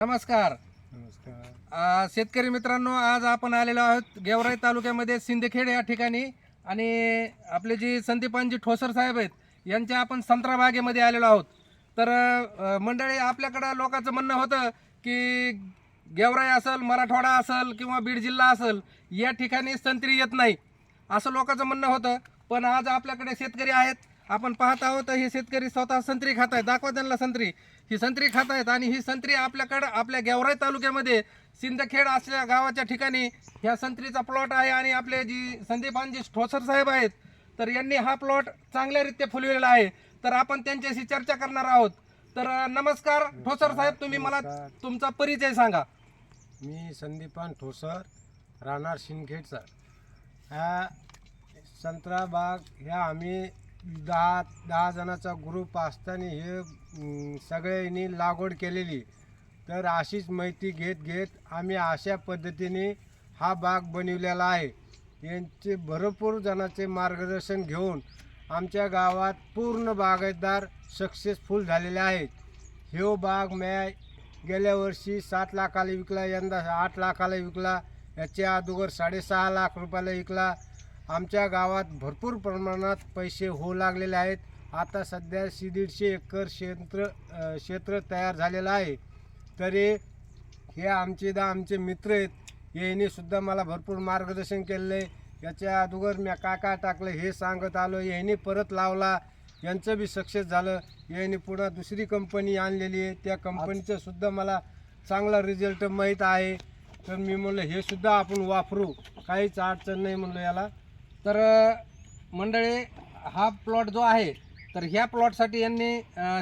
नमस्कार. शेतकरी मित्रांनो आज आपण आलेलो आहोत गेवराई तालुक्यामध्ये सिंदखेड या ठिकाणी. आणि आपले जी संदीपानजी ठोसर साहेब आहेत यांच्या आपण संत्रा बागेमध्ये आलेलो आहोत. तर मंडळी आपल्याकडं लोकांचं म्हणणं होतं की गेवराई असेल मराठवाडा असेल किंवा बीड जिल्हा असेल या ठिकाणी संत्री येत नाही. असं लोकांचं म्हणणं होतं. पण आज आपल्याकडे शेतकरी आहेत आपण पाहत आहोत हे शेतकरी स्वतः संत्री खात आहेत. दाखवा त्यांना संत्री. ही संत्री खात आहेत आणि ही संत्री आपल्याकडं आपल्या गेवराई तालुक्यामध्ये सिंदखेड असल्या गावाच्या ठिकाणी ह्या संत्रीचा प्लॉट आहे आणि आपले जी संदीपानजी ठोसर साहेब आहेत तर यांनी हा प्लॉट चांगल्यारीत्या फुलविलेला आहे. तर आपण त्यांच्याशी चर्चा करणार आहोत. तर नमस्कार. ठोसर साहेब तुम्ही मला. तुमचा परिचय सांगा. मी संदीपान ठोसर राहणार शिंदखेडचा. ह्या संत्रा बाग ह्या आम्ही दहा दहा जणाचा ग्रुप असताना हे सगळ्यांनी लागवड केलेली. तर अशीच माहिती घेत घेत आम्ही अशा पद्धतीने हा बाग बनवलेला आहे. यांचे भरपूर जणांचे मार्गदर्शन घेऊन आमच्या गावात पूर्ण बागायतदार सक्सेसफुल झालेले आहेत. ह्यो बाग मॅ गेल्या वर्षी सात लाखाला विकला यंदा आठ लाखाला विकला याच्या अगोदर साडेसहा लाख रुपयाला विकला. आमच्या गावात भरपूर प्रमाणात पैसे होऊ लागलेले आहेत. आता सध्या शी दीडशे एकर क्षेत्र क्षेत्र तयार झालेलं आहे. तरी हे आमचे दा आमचे मित्र आहेत. यांनीसुद्धा मला भरपूर मार्गदर्शन केलेलं आहे. याच्या अगोदर मी काय काय टाकलं हे सांगत आलो. यांनी परत लावला. यांचं बी सक्सेस झालं. यांनी पुन्हा दुसरी कंपनी आणलेली आहे. त्या कंपनीचं सुद्धा मला चांगला रिझल्ट माहीत आहे. तर मी म्हणलं हे सुद्धा आपण वापरू. काहीच अडचण नाही म्हणलं याला. तर मंडळी हा प्लॉट जो आहे तर ह्या प्लॉटसाठी यांनी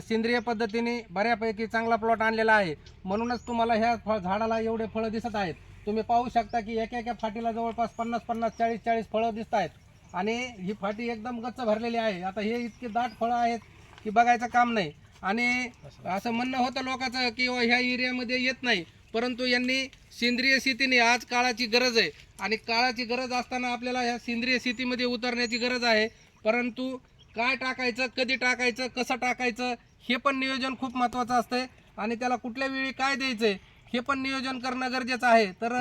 सेंद्रिय पद्धतीने बऱ्यापैकी चांगला प्लॉट आणलेला आहे. म्हणूनच तुम्हाला ह्या फळ झाडाला एवढे फळं दिसत आहेत. तुम्ही पाहू शकता की एका एका फाटीला जवळपास पन्नास पन्नास चाळीस चाळीस फळं दिसत आहेत. आणि ही फाटी एकदम गच्च भरलेली आहे. आता हे इतके दाट फळं आहेत की बघायचं काम नाही. आणि असं म्हणणं होतं लोकांचं की ह्या एरियामध्ये येत नाही. परंतु यांनी सेंद्रिय शेतीने आज काळाची गरज आहे. आणि काळाची गरज असताना आपल्याला ह्या सेंद्रिय शेतीमध्ये उतरण्याची गरज आहे. परंतु काय टाकायचं कधी टाकायचं कसं टाकायचं हे पण नियोजन खूप महत्त्वाचं असतंय. आणि त्याला कुठल्या वेळी काय द्यायचंय हे पण नियोजन करणं गरजेचं आहे. तर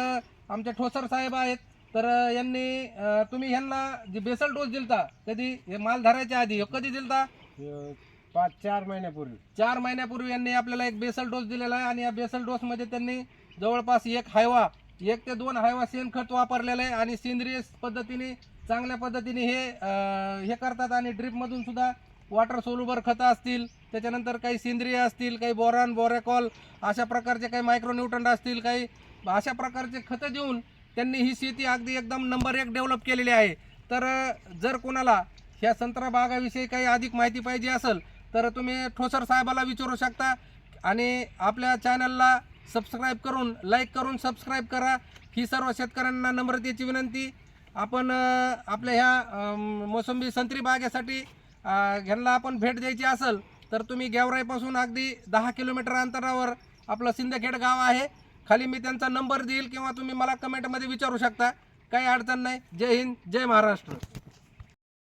आमचे ठोसर साहेब आहेत. तर यांनी तुम्ही ह्यांना जे बेसल डोस दिलता कधी हे माल धरायच्या आधी हे कधी दिलता? पाच चार महिन्यापूर्वी. चार महिन्यापूर्वी यांनी आपल्याला एक बेसल डोस दिलेला आहे. आणि या बेसल डोसमध्ये त्यांनी जवळपास एक हायवा एक ते दोन हायवा शेणखत वापरलेलं आहे आणि सेंद्रिय पद्धतीने चांगल्या पद्धतीने हे हे करतात आणि ड्रीपमधून सुद्धा वॉटर सोलुबर खतं असतील त्याच्यानंतर काही सेंद्रिय असतील काही बोरॉन बोरेकॉल अशा प्रकारचे काही मायक्रोन्यूट्रंट असतील काही अशा प्रकारचे खतं देऊन त्यांनी ही शेती अगदी एकदम नंबर एक डेव्हलप केलेली आहे. तर जर कोणाला ह्या संत्रा बागाविषयी काही अधिक माहिती पाहिजे असेल तर तुम्ही ठोसर साहेबाला विचारू शकता आणि आपल्या चॅनलला सबस्क्राईब करून लाईक करून सबस्क्राईब करा. ही सर्व शेतकऱ्यांना नम्रतेची विनंती. आपण आपल्या ह्या मोसंबी संत्री बागेसाठी ह्यांना आपण भेट द्यायची असेल तर तुम्ही गेवराईपासून अगदी दहा किलोमीटर अंतरावर आपलं सिंदखेड गाव आहे. खाली मी त्यांचा नंबर देईल किंवा तुम्ही मला कमेंटमध्ये विचारू शकता. काही अडचण नाही. जय हिंद जय महाराष्ट्र.